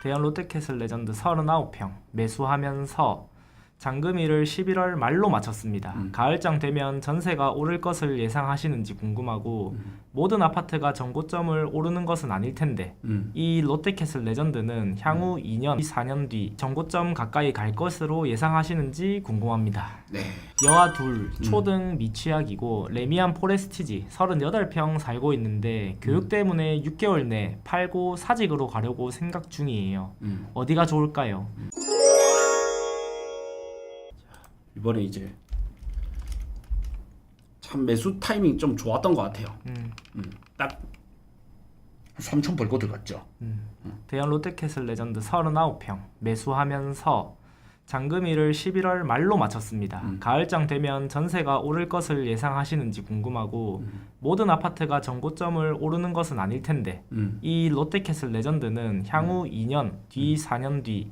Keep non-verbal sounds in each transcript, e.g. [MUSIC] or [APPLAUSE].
대형 롯데캐슬 레전드 39평 매수하면서 잔금일을 11월 말로 마쳤습니다. 음. 가을장 되면 전세가 오를 것을 예상하시는지 궁금하고 음. 모든 아파트가 전고점을 오르는 것은 아닐 텐데 음. 이 롯데캐슬 레전드는 향후 2년, 4년 뒤 전고점 가까이 갈 것으로 예상하시는지 궁금합니다. 네. 여아 둘, 초등 미취학이고 레미안 포레스티지 38평 살고 있는데 교육 때문에 6개월 내 팔고 사직으로 가려고 생각 중이에요. 음. 어디가 좋을까요? 이번에 이제 참 매수 타이밍 좀 좋았던 것 같아요. 음, 음. 딱 3천 벌고 들어갔죠. 대형 롯데캐슬 레전드 39평 매수하면서 잔금일을 11월 말로 마쳤습니다. 음. 가을장 되면 전세가 오를 것을 예상하시는지 궁금하고 음. 모든 아파트가 전고점을 오르는 것은 아닐 텐데 음. 이 롯데캐슬 레전드는 향후 2년 뒤 4년 뒤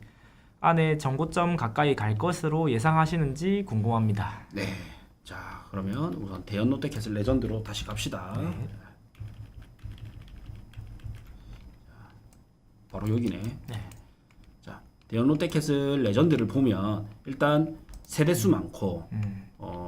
안에 전고점 가까이 갈 것으로 예상하시는지 궁금합니다. 네. 자, 그러면 우선 대연 롯데캐슬 레전드로 다시 갑시다. 네. 바로 여기네. 네. 자, 대연 롯데캐슬 레전드를 보면 일단 세대수 많고 음, 어,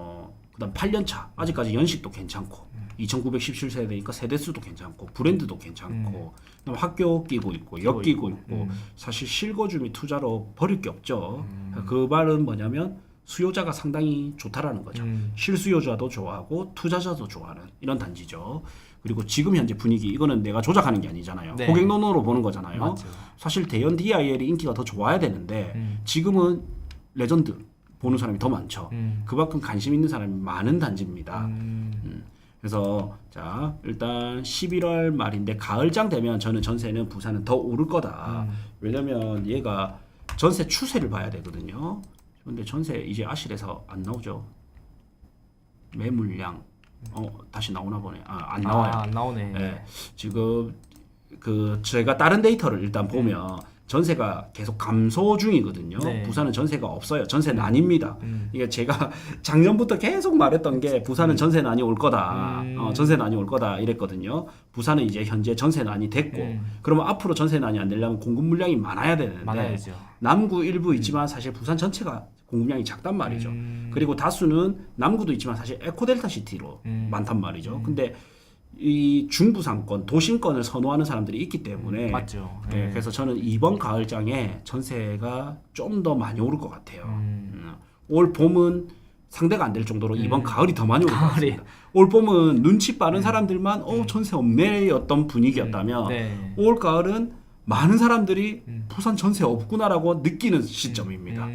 그다음 8년 차. 아직까지 연식도 괜찮고. 음. 2917세대니까 세대수도 괜찮고 브랜드도 괜찮고 그다음 학교 끼고 있고 역 끼고 있고 음. 사실 실거주 및 투자로 버릴 게 없죠. 그 말은 뭐냐면 수요자가 상당히 좋다라는 거죠. 음. 실수요자도 좋아하고 투자자도 좋아하는 이런 단지죠. 그리고 지금 현재 분위기 이거는 내가 조작하는 게 아니잖아요. 네. 고객 논으로 보는 거잖아요. 맞죠. 사실 대연 DIL이 인기가 더 좋아야 되는데 음. 지금은 레전드 보는 사람이 더 많죠. 음. 그만큼 관심 있는 사람이 많은 단지입니다. 음. 그래서 자 일단 11월 말인데 가을장 되면 저는 전세는 부산은 더 오를 거다. 음. 왜냐면 얘가 전세 추세를 봐야 되거든요. 근데 전세 이제 아실에서 안 나오죠. 매물량 어 다시 나오나 보네. 아안 나와요. 아, 안 나오네. 예, 지금 그 제가 다른 데이터를 일단 보면 전세가 계속 감소 중이거든요. 네. 부산은 전세가 없어요. 전세는 아닙니다. 음. 이게 제가 [LAUGHS] 작년부터 계속 말했던 게 부산은 전세 난이 올 거다. 음. 어, 전세 난이 올 거다 이랬거든요. 부산은 이제 현재 전세 난이 됐고 음. 그러면 앞으로 전세 난이 안 되려면 공급 물량이 많아야 되는데 많아야죠. 남구 일부 있지만 사실 부산 전체가 공급량이 작단 말이죠. 음. 그리고 다수는 남구도 있지만 사실 에코델타 시티로 음. 많단 말이죠. 근데 이 중부상권, 도심권을 선호하는 사람들이 있기 때문에 맞죠. 네, 네. 그래서 저는 이번 가을장에 전세가 좀 더 많이 오를 것 같아요. 음. 음, 올 봄은 상대가 안 될 정도로 이번 가을이 더 많이 올 것 가을이. 같습니다. 올 봄은 눈치 빠른 사람들만 어 전세 없네였던 분위기였다면 네. 올 가을은 많은 사람들이 음. 부산 전세 없구나라고 느끼는 시점입니다.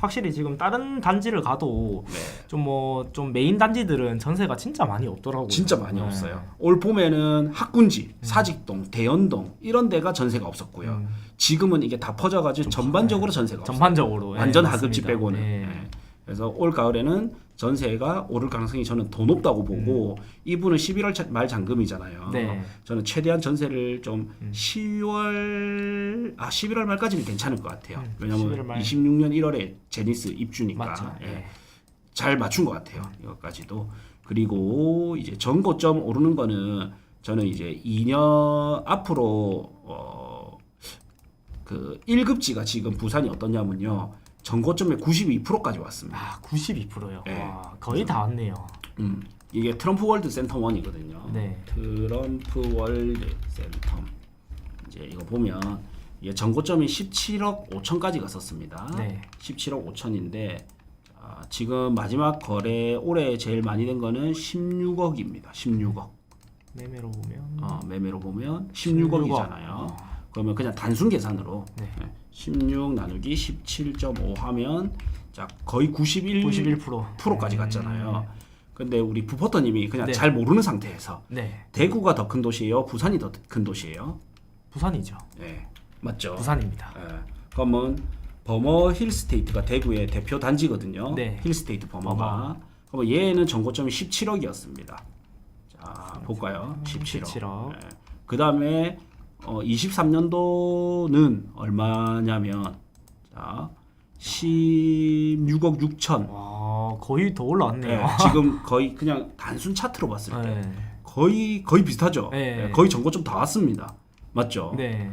음, 확실히 지금 다른 단지를 가도 네. 좀뭐 좀 메인 단지들은 전세가 진짜 많이 없더라고요. 진짜 많이 네. 없어요. 올 봄에는 학군지, 사직동, 대연동 이런 데가 전세가 없었고요. 음. 지금은 이게 다 퍼져가지고 전반적으로 전세가 없어요. 전반적으로 예, 완전 맞습니다. 하급지 빼고는. 네. 네. 그래서 올 가을에는 전세가 오를 가능성이 저는 더 높다고 보고 이분은 11월 차- 말 잔금이잖아요. 음. 네. 저는 최대한 전세를 좀 음. 10월 아 11월 말까지는 괜찮을 것 같아요. 음, 왜냐면 11월 말. 26년 1월에 제니스 입주니까 맞죠. 예. 예. 잘 맞춘 것 같아요. 이것까지도. 그리고 이제 전고점 오르는 거는 저는 이제 2년 앞으로 어, 그 1급지가 지금 부산이 어떠냐면요. 전고점에 92%까지 왔습니다. 아 92%요. 네. 와, 거의 다 왔네요. 음. 이게 트럼프 월드 센터 1이거든요. 네. 트럼프 월드 센터. 이제 이거 보면 이게 전고점이 17억 5천까지 갔었습니다. 네. 17억 5천인데 아, 지금 마지막 거래 올해 제일 많이 된 거는 16억입니다. 16억. 매매로 보면 어, 매매로 보면 16억. 16억이잖아요. 그러면 그냥 단순 계산으로 네. 16 나누기 17.5 하면 자 거의 91 91%. 프로까지 갔잖아요. 근데 우리 부포터님이 그냥 네. 잘 모르는 상태에서 네. 대구가 더 큰 도시예요, 부산이 더 큰 도시예요. 부산이죠. 네, 맞죠. 부산입니다. 예. 그러면 버머 힐스테이트가 대구의 대표 단지거든요. 네. 힐스테이트 버머가. 그러면 얘는 전고점이 17억이었습니다. 자 볼까요? 17억. 17억. 그 다음에 어, 23년도는 얼마냐면 자 16억 6천. 와 거의 더 올라왔네요. 네, 지금 거의 그냥 단순 차트로 봤을 때 네. 거의 거의 비슷하죠. 네. 네, 거의 전고점 다 왔습니다. 맞죠? 네.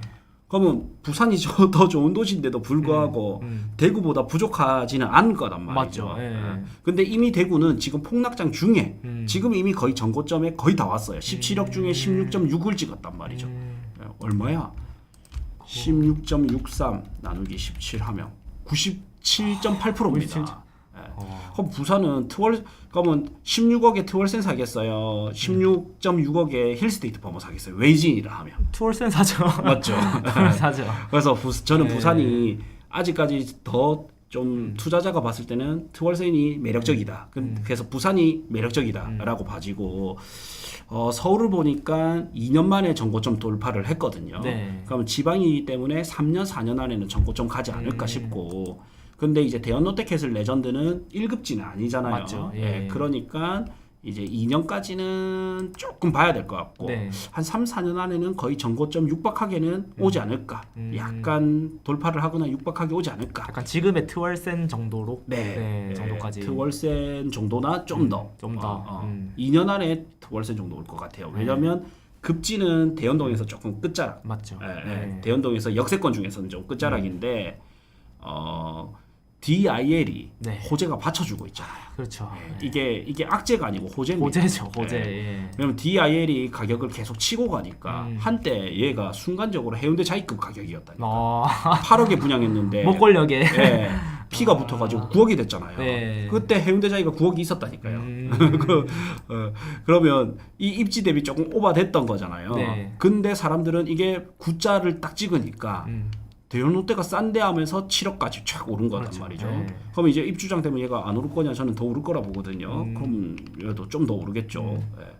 그러면 부산이 저- 더 좋은 도시인데도 불구하고 음. 대구보다 부족하지는 않을 거란 말이죠. 맞죠. 예. 예. 근데 이미 대구는 지금 폭락장 중에 음. 지금 이미 거의 전고점에 거의 다 왔어요. 17억 중에 16.6을 찍었단 말이죠. 음. 예, 얼마야? 16.63 나누기 17 하면 97.8%입니다. 어. 그럼 부산은 트월 그러면 16억에 트월센 사겠어요. 16.6억에 힐스테이트 버머 사겠어요. 웨이진이라 하면 투월센 사죠. 맞죠. [LAUGHS] 투월 사죠. 그래서 부, 저는 네. 부산이 아직까지 더 좀 투자자가 봤을 때는 트월센이 매력적이다. 그- 음. 그래서 부산이 매력적이다라고 봐지고 어, 서울을 보니까 2년 만에 전고점 돌파를 했거든요. 네. 그러면 지방이기 때문에 3년 4년 안에는 전고점 가지 않을까 음. 싶고 근데 이제 대연 롯데캐슬 레전드는 1급지는 아니잖아요. 맞죠. 예. 그러니까 이제 2년까지는 조금 봐야 될 것 같고 네. 한 3, 4년 안에는 거의 전고점 육박하게는 오지 않을까. 음. 약간 돌파를 하거나 육박하게 오지 않을까. 약간 지금의 트월센 정도로 네, 네, 정도까지. 트월센 정도나 좀 음, 더. 좀 더. 어, 어. 음. 2년 안에 트월센 정도 올 것 같아요. 네. 왜냐면 급지는 대연동에서 조금 끝자락. 맞죠. 예, 예. 네. 대연동에서 역세권 중에서는 좀 끝자락인데 어, DIL이 네. 호재가 받쳐주고 있잖아요. 그렇죠. 예, 이게 이게 악재가 아니고 호재입니다. 호재죠, 호재. 네. 예. 왜냐면 DIL이 가격을 계속 치고 가니까 음. 한때 얘가 순간적으로 해운대 자이급 가격이었다니까 어, 8억에 분양했는데 [LAUGHS] 목골력에. 예, 피가 붙어가지고 9억이 됐잖아요. 네. 그때 해운대 자이가 9억이 있었다니까요. 음. [LAUGHS] 그, 어, 그러면 이 입지 대비 조금 오바됐던 거잖아요. 네. 근데 사람들은 이게 구자를 딱 찍으니까 음. 대형 롯데가 싼데 하면서 7억까지 쫙 오른 거란 그렇죠. 말이죠. 네. 그럼 이제 입주장 되면 얘가 안 오를 거냐? 저는 더 오를 거라 보거든요. 음. 그럼 얘도 좀 더 오르겠죠. 음. 예.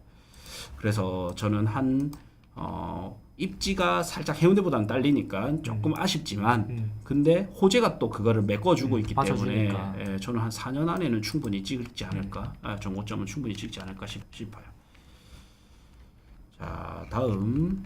그래서 저는 한 어, 입지가 살짝 해운대보다는 딸리니까 조금 아쉽지만 음. 근데 호재가 또 그거를 메꿔주고 음, 있기 때문에 받쳐주니까. 예, 저는 한 4년 안에는 충분히 찍지 않을까 아, 정고점은 충분히 찍지 않을까 싶, 싶어요. 자 다음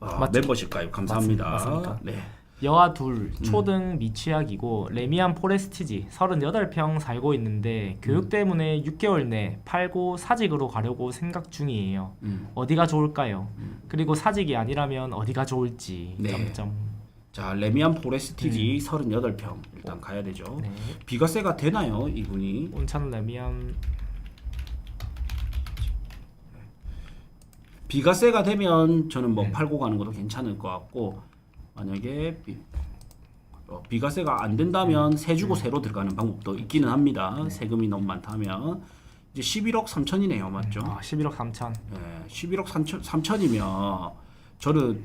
아? 멤버십 가입 감사합니다. 맞습니까? 네. 여아 둘, 음. 초등 미취학이고 레미안 포레스티지 38평 살고 있는데 교육 때문에 6개월 내 팔고 사직으로 가려고 생각 중이에요. 음. 어디가 좋을까요? 그리고 사직이 아니라면 어디가 좋을지. 네. 점점. 자 레미안 포레스티지 38평 일단 가야 되죠. 네. 비과세가 되나요 이분이? 온천 레미안 비과세가 되면 저는 뭐 네. 팔고 가는 것도 괜찮을 것 같고 만약에 비, 어, 비과세가 안 된다면 세 주고 세로 들어가는 방법도 있기는 합니다. 세금이 너무 많다면 이제 11억 3천이네요, 맞죠? 아, 11억 3천. 예, 11억 3천 3천이면 저는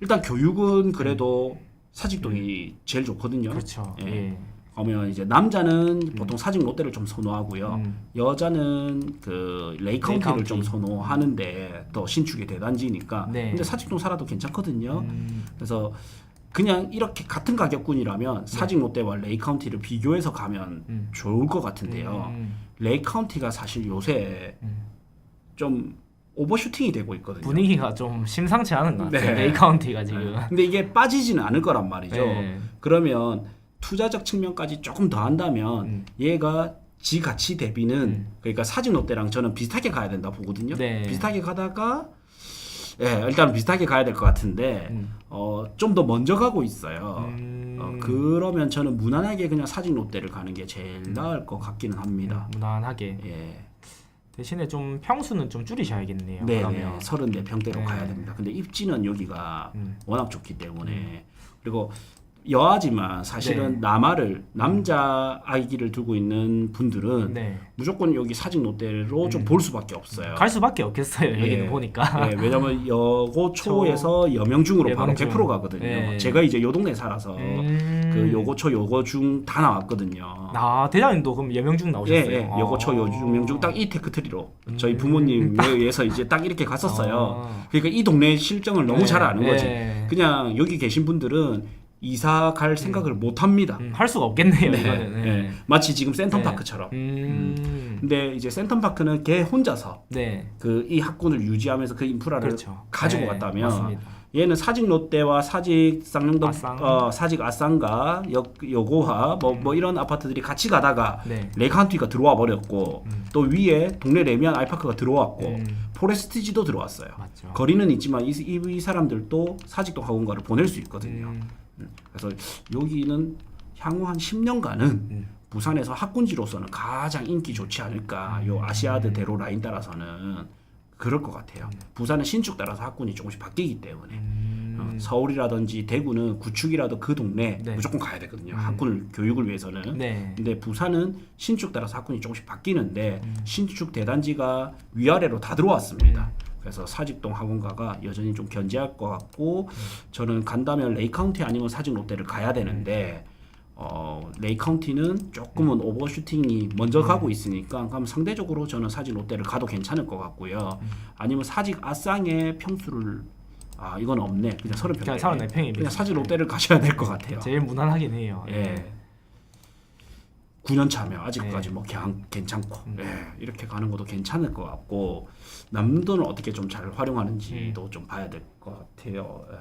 일단 교육은 그래도 사직동이 제일 좋거든요. 그렇죠. 예. 예. 그러면 이제 남자는 보통 사직 롯데를 좀 선호하고요. 음. 여자는 그 레이카운티를 레이카운티. 좀 선호하는데 더 신축이 대단지니까. 네. 근데 사직동 살아도 괜찮거든요. 음. 그래서 그냥 이렇게 같은 가격군이라면 사직 롯데와 레이카운티를 비교해서 가면 네. 음. 좋을 것 같은데요. 음. 레이카운티가 사실 요새 음. 좀 오버슈팅이 되고 있거든요. 분위기가 좀 심상치 않은 것 같아요. 네. 레이 카운티가 지금. 네. 근데 이게 빠지지는 않을 거란 말이죠. 네. 그러면 투자적 측면까지 조금 더 한다면 음. 얘가 지 가치 대비는 음. 그러니까 사진 롯데랑 저는 비슷하게 가야 된다 보거든요. 네. 비슷하게 가다가 예 일단 비슷하게 가야 될 것 같은데 음. 어 좀 더 먼저 가고 있어요. 음. 어, 그러면 저는 무난하게 그냥 사진 롯데를 가는 게 제일 나을 것 같기는 합니다. 음, 무난하게. 예. 대신에 좀 평수는 좀 줄이셔야겠네요. 네, 그러면. 네. 34평대로 네. 가야 됩니다. 근데 입지는 여기가 음. 워낙 좋기 때문에 그리고 여아지만 사실은 네. 남아를 남자 아기를 두고 있는 분들은 네. 무조건 여기 사직 롯데로 좀 음. 볼 수밖에 없어요. 갈 수밖에 없겠어요. 예. 여기는 보니까. 예, 왜냐면 여고 초에서 [LAUGHS] 여명중으로 바로 여명중. 100% 가거든요. 예. 제가 이제 요 동네 살아서 음. 그 요고 초 요고 중 다 나왔거든요. 아 대장님도 그럼 여명중 예, 나오셨어요? 예, 요고초 아. 요중 명중 딱 이 테크트리로 저희 음. 부모님에 의해서 [LAUGHS] 이제 딱 이렇게 갔었어요. 아. 그러니까 이 동네 실정을 너무 네, 잘 아는 거지. 네. 그냥 여기 계신 분들은 이사 갈 생각을 못 합니다. 음, 할 수가 없겠네요. 네, 이거는. 네. 예. 마치 지금 센텀파크처럼. 음. 근데 이제 센텀파크는 걔 혼자서 네. 그 이 학군을 유지하면서 그 인프라를 그렇죠. 가지고 네, 갔다면 맞습니다. 얘는 사직 롯데와 사직 쌍용동 아쌍. 어, 사직 아쌍과 여, 여고화 뭐, 뭐 이런 아파트들이 같이 가다가 네. 레카운티가 들어와 버렸고 또 위에 동네 레미안 아이파크가 들어왔고 음. 포레스티지도 들어왔어요. 맞죠. 거리는 있지만 이, 이, 이 사람들도 사직동 학원가를 보낼 수 있거든요. 음. 음, 그래서 여기는 향후 한 10년간은 음. 부산에서 학군지로서는 가장 인기 좋지 않을까. 요 음. 아시아드 대로 라인 따라서는 그럴 것 같아요. 부산은 신축 따라서 학군이 조금씩 바뀌기 때문에 음. 어, 서울이라든지 대구는 구축이라도 그 동네 네. 무조건 가야 되거든요. 음. 학군 교육을 위해서는. 네. 근데 부산은 신축 따라서 학군이 조금씩 바뀌는데 음. 신축 대단지가 위아래로 다 들어왔습니다. 그래서 사직동 학원가가 여전히 좀 견제할 것 같고 저는 간다면 레이 카운티 아니면 사직 롯데를 가야 되는데 어, 레이 카운티는 조금은 오버슈팅이 먼저 가고 있으니까 그럼 상대적으로 저는 사직 롯데를 가도 괜찮을 것 같고요. 아니면 사직 아쌍의 평수를 아 이건 없네. 그냥 서른 평. 그냥 34평이면 그냥 사직 롯데를 가셔야 될 것 같아요. 제일 무난하긴 해요. 예. 9년 차면 아직까지 네. 뭐 괜찮고 음. 예, 이렇게 가는 것도 괜찮을 것 같고 남도는 어떻게 좀 잘 활용하는지도 음. 좀 봐야 될 것 같아요. 예.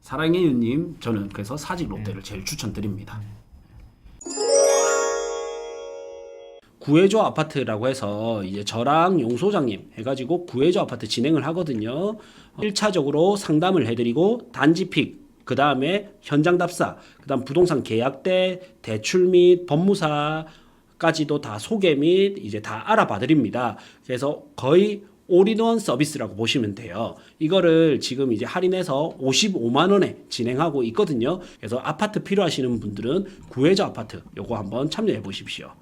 사랑의 유님 저는 그래서 사직 롯데를 네. 제일 추천드립니다. 음. 구해줘 아파트라고 해서 이제 저랑 용 소장님 해가지고 구해줘 아파트 진행을 하거든요. 1차적으로 상담을 해드리고 단지 픽, 그 다음에 현장 답사, 그 다음 부동산 계약대, 대출 및 법무사 까지도 다 소개 및 이제 다 알아봐 드립니다. 그래서 거의 올인원 서비스라고 보시면 돼요. 이거를 지금 이제 할인해서 55만 원에 진행하고 있거든요. 그래서 아파트 필요하시는 분들은 구해줘 아파트 요거 한번 참여해 보십시오.